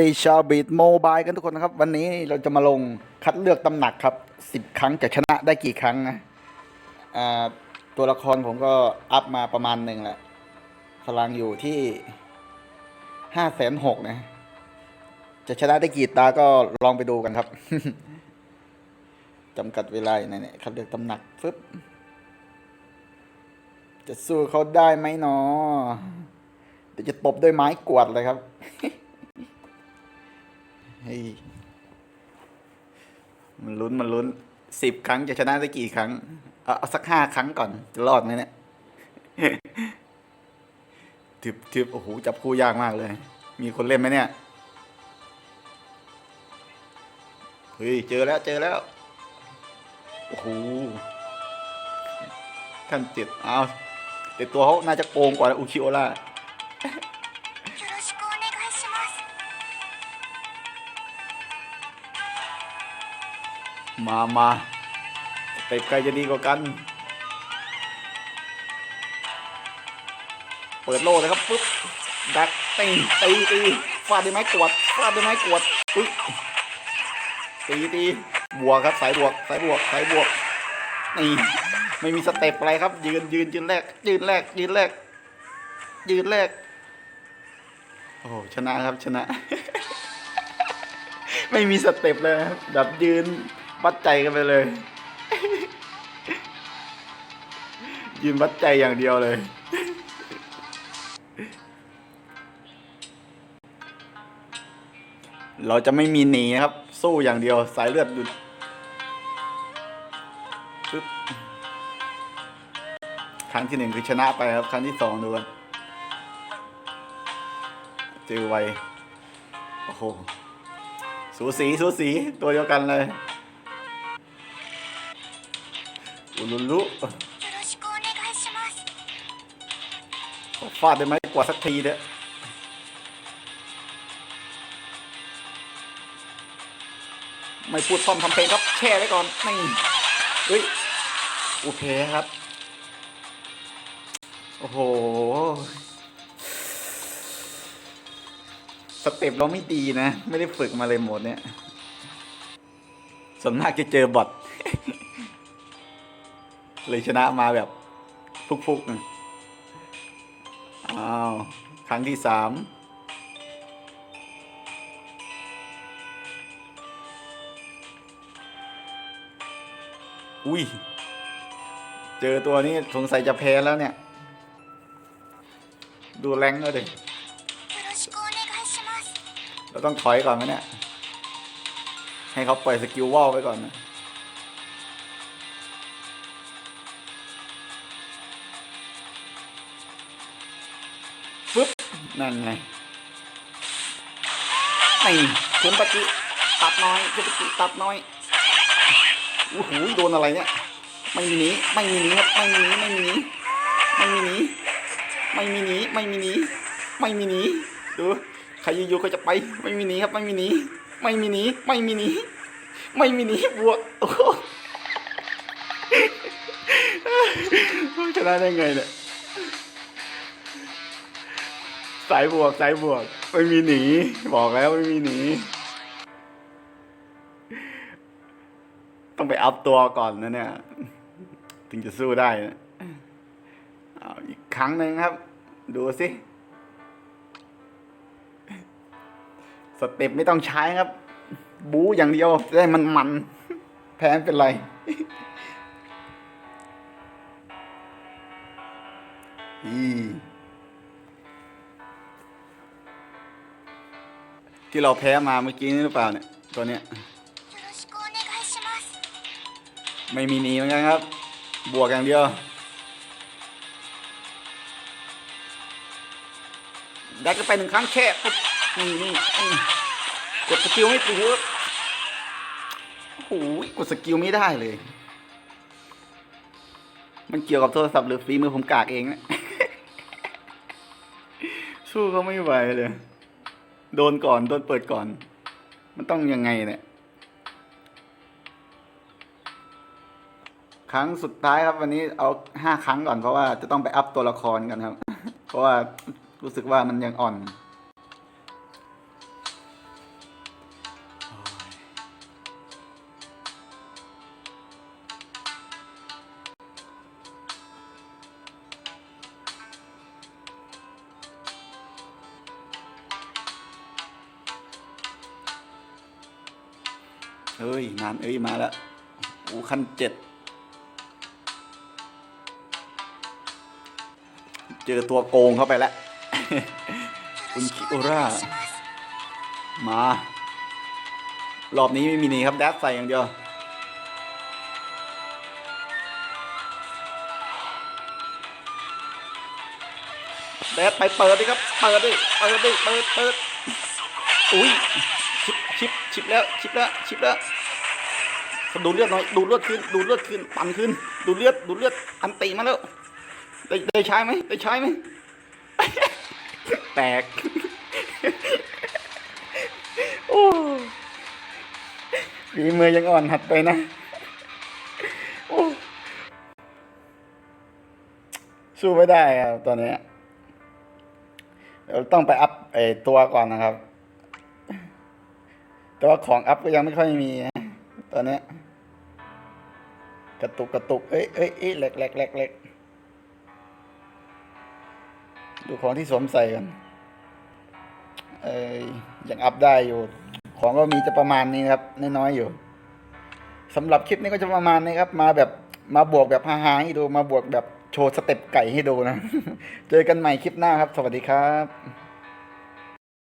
ดีชาวบีดโมบายกันทุกคนนะครับ วันนี้เราจะมาลงคัดเลือกตำหนักครับสิบครั้งจะชนะได้กี่ครั้งนะตัวละครผมก็อัพมาประมาณหนึ่งแหละพลังอยู่ที่ห้าแสนหกนะ จะชนะได้กี่ตาก็ลองไปดูกันครับจำกัดเวลาอยู่ในนี่ยคัดเลือกตำหนักฟึบจะสู้เขาได้ไหมเนาะเดี๋ยวจะตบด้วยไม้กวาดเลยครับ เฮ้ยมันลุ้นมันลุ้นสิบครั้งจะชนะได้กี่ครั้ง เอาเอาสักห้าครั้งก่อน จะรอดไหมเนี่ยทึบทึบโอ้โหจับคู่ยากมากเลย มีคนเล่นไหมเนี่ยเฮ้ยเจอแล้วเจอแล้วโอ้โหขั้นเจ็ดเอาแต่ตัวเขาน่าจะโกงกว่าอุคิโอล่า มามาไปใครจะดีกว่ากัน เปิดโล่เลยครับปุ๊บดักตีตีตีฟาดด้วยไม้กวดฟาดด้วยไม้กวดอุ๊ยตีตีบวกครับสายบวกสายบวกสายบวกนี่ไม่มีสเต็ปอะไรครับ ยืนยืนยืนแรก ยืนแรก ยืนแรก ยืนแรก โอ้โหชนะครับชนะ ไม่มีสเต็ปเลยครับแบบยืน วัดใจกันไปเลย ยืนวัดใจอย่างเดียวเลย เราจะไม่มีหนีครับ สู้อย่างเดียวสายเลือดหยุดปึ๊บครั้งที่หนึ่งคือชนะไปครับ ครั้งที่สองดูกันเจอไวโอ้โห สูสี สูสี ตัวเดียวกันเลย อุลุลุฟาดได้ไหมกว่าสักทีเนี่ไม่พูดซ่อมทำเพลงครับแช่ไว้ก่อนนี่เฮ้ยโอเคครับ โอ้โห สเต็ปเราไม่ดีนะ ไม่ได้ฝึกมาเลยหมดเนี่ยส่วนมากจะเจอบอท เลยชนะมาแบบฟุกๆนะอ้าว ครั้งที่สามอุ้ย เจอตัวนี้สงสัยจะแพ้แล้วเนี่ย ดูแรงเลยดิเราต้องถอยก่อนไหมเนี่ย ให้เขาปล่อยสกิลวอลไปก่อนนะ นั่นไงนี่คุณปะจิตัดน้อยคุณปะจิตัดน้อยโอ้โหโดนอะไรเนี่ย ไม่มีหนีไม่มีหนีครับไม่มีหนีไม่มีหนีไม่มีหนีไม่มีหนีไม่มีหนีไม่มีหนีดูใครอยู่ๆก็จะไป ไม่มีหนีครับ ไม่มีหนีไม่มีหนีไม่มีหนีไม่มีหนีบวกโอ้โหชนะได้ไงเนี่ย สายบวกสายบวก ไม่มีหนี บอกแล้วไม่มีหนี ต้องไปอัพตัวก่อนนะเนี่ย ถึงจะสู้ได้นะเอาอีกครั้งหนึ่งครับ ดูสิสเต็ปไม่ต้องใช้ครับ บู๊อย่างเดียวได้มันมัน แพ้เป็นไรอี ที่เราแพ้มาเมื่อกี้นี่หรือเปล่าเนี่ยตัวเนี้ยไม่มีหนีเหมือนกันครับ บวกอย่างเดียวได้ก็ไปหนึ่งครั้งแค่นี่นี่กดสกิลไม่ถูกโอ้ยกดสกิลไม่ได้เลย มันเกี่ยวกับโทรศัพท์หรือฝีมือผมกากเองนะ สู้เขาไม่ไหวเลย โดนก่อน โดนเปิดก่อน มันต้องยังไงเนี่ย ครั้งสุดท้ายครับวันนี้เอาห้าครั้งก่อนเพราะว่าจะต้องไปอัพตัวละครกันครับ เพราะว่ารู้สึกว่ามันยังอ่อน เอ้ย นานเอ้ย มาแล้วโอ้ขั้นเจ็ด เจอตัวโกงเข้าไปแล้ว คุณคิโอร่า มา รอบนี้ไม่มีนีครับ แดดใส่อย่างเดียว แดดไปเปิดดิครับ เปิดดิ เปิดดิ เปิด เปิด อุ้ย ชิปชิปแล้วชิปแล้วชิปแล้วดูเลือดหน่อยดูเลือดขึ้นดูเลือดขึ้นปั่นขึ้น ดูเลือดดูเลือดอันตีมาแล้วได้ได้ใช้ไหมได้ใช้ไหมแตกโอ้ฝีมือยังอ่อนหัดไปนะโอ้สู้ไม่ได้ครับตอนนี้เดี๋ยวต้องไปอัพไอตัวก่อนนะครับ แต่ว่าของอัพก็ยังไม่ค่อยมีนะตอนนี้กระตุกกระตุกเอ้ยเอ้ยเอ้ยแหลกแหลกแหลกแหลกดูของที่สวมใส่กันเอ้ยยังอัพได้อยู่ ของก็มีจะประมาณนี้นะครับน้อยๆอยู่สำหรับคลิปนี้ก็จะประมาณนี้ครับ มาแบบมาบวกแบบฮาๆให้ดูมาบวกแบบโชว์สเต็ปไก่ให้ดูนะ เจอกันใหม่คลิปหน้าครับ สวัสดีครับ